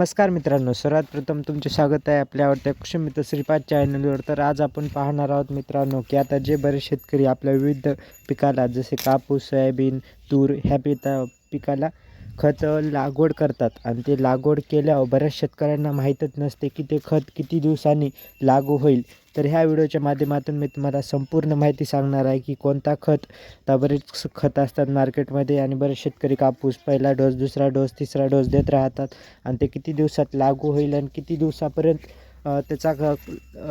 नमस्कार मित्रांनो सर्वात प्रथम तुमचे स्वागत आहे आपल्या आवडत्या कृषीमित्र श्रीपाद चॅनलवर. तर आज आपण पाहणार आहोत मित्रांनो की आता जे बरेच शेतकरी आपल्या विविध पिकाला जसे कापूस सोयाबीन तूर ह्या पिता पिकाला खत लागवड करतात. आणि ते लागवड केल्यावर बऱ्याच शेतकऱ्यांना माहीतच नसते की ते खत किती दिवसांनी लागू होईल. तर ह्या व्हिडिओच्या माध्यमातून मी तुम्हाला संपूर्ण माहिती सांगणार आहे की कोणता खत आता बरेच खत असतात मार्केटमध्ये आणि बरेच शेतकरी कापूस पहिला डोस दुसरा डोस तिसरा डोस देत राहतात. आणि ते किती दिवसात लागू होईल आणि किती दिवसापर्यंत त्याचा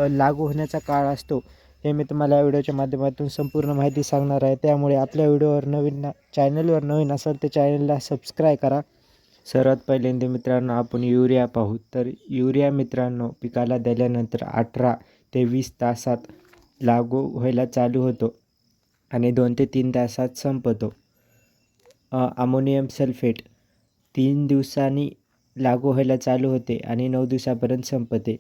लागू होण्याचा काळ असतो. हे मी तुम्हाला या व्हिडिओच्या माध्यमातून संपूर्ण माहिती सांगणार आहे. त्यामुळे आपल्या व्हिडिओवर नवीन ना चॅनलवर नवीन असाल तर चॅनलला सबस्क्राईब करा. सर्वात पहिल्यांदा मित्रांनो आपण युरिया पाहू. तर युरिया मित्रांनो पिकाला दिल्यानंतर अठरा ते वीस तासात लागू व्हायला चालू होतो आणि दोन ते तीन तासात संपतो. अमोनियम सल्फेट तीन दिवसांनी लागू व्हायला चालू होते आणि नऊ दिवसापर्यंत संपते.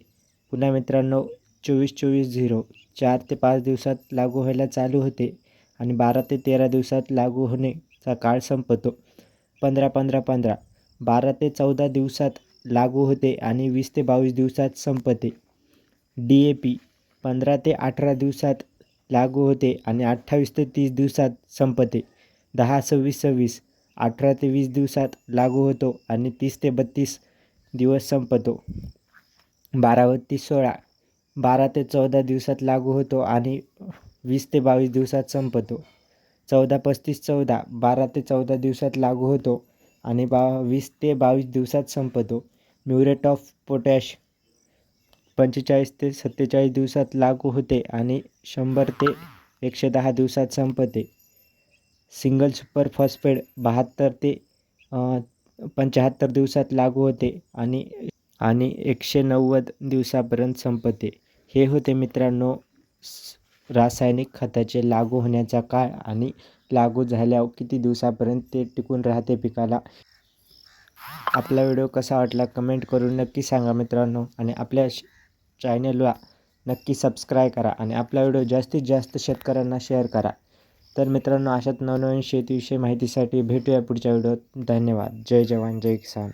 पुन्हा मित्रांनो चोवीस चोवीस झिरो. चार ते पाच दिवसात लागू व्हायला चालू होते आणि बारा ते तेरा दिवसात लागू होण्याचा काळ संपतो. पंधरा पंधरा पंधरा. बारा ते चौदा दिवसात लागू होते आणि वीस ते बावीस दिवसात संपते. D A P. पंधरा ते अठरा दिवसात लागू होते आणि अठ्ठावीस ते तीस दिवसात संपते. दहा सव्वीस सव्वीस. अठरा ते वीस दिवसात लागू होतो आणि तीस ते बत्तीस दिवस संपतो. बारा बत्तीस सोळा. बारा ते चौदा दिवसात लागू होतो आणि वीस ते बावीस दिवसात संपतो. चौदा पस्तीस चौदा बारा ते चौदा दिवसात लागू होतो आणि बा वीस ते बावीस दिवसात संपतो. म्युरेट ऑफ पोटॅश पंचेचाळीस ते सत्तेचाळीस दिवसात लागू होते आणि शंभर ते एकशे दहा दिवसात संपते. सिंगल सुपर फॉस्फेड बहात्तर ते पंच्याहत्तर दिवसात लागू होते आणि आणि एकशे नव्वद दिवसापर्यंत संपते. हे होते मित्रांनो स- रासायनिक खताचे लागू होण्याचा काळ आणि लागू झाल्यावर किती दिवसापर्यंत ते टिकून राहते पिकाला. आपला व्हिडिओ कसा वाटला कमेंट करून नक्की सांगा मित्रांनो आणि आपल्या चॅनलला नक्की सबस्क्राईब करा आणि आपला व्हिडिओ जास्तीत जास्त शेतकऱ्यांना शेअर करा. तर मित्रांनो अशात नवनवीन शेतीविषयी माहितीसाठी भेटूया पुढच्या व्हिडिओत. धन्यवाद. जय जवान जय किसान.